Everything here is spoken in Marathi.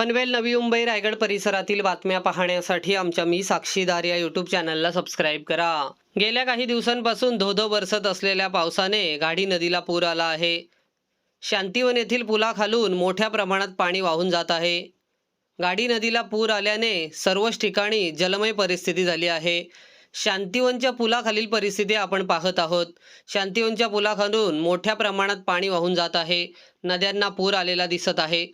पनवेल नवी मुंबई रायगड परिसरातील बातम्या पाहण्यासाठी आमच्या मी साक्षीदार या यूट्यूब चॅनलला सबस्क्राईब करा. गेल्या काही दिवसांपासून धोधो बरसत असलेल्या पावसाने गाडी नदीला पूर आला आहे. शांतिवन येथील पुलाखालून मोठ्या प्रमाणात पाणी वाहून जात आहे. गाडी नदीला पूर आल्याने सर्वच ठिकाणी जलमय परिस्थिती झाली आहे. शांतिवनच्या पुलाखालील परिस्थिती आपण पाहत आहोत. शांतिवनच्या पुलाखालून मोठ्या प्रमाणात पाणी वाहून जात आहे. नद्यांना पूर आलेला दिसत आहे.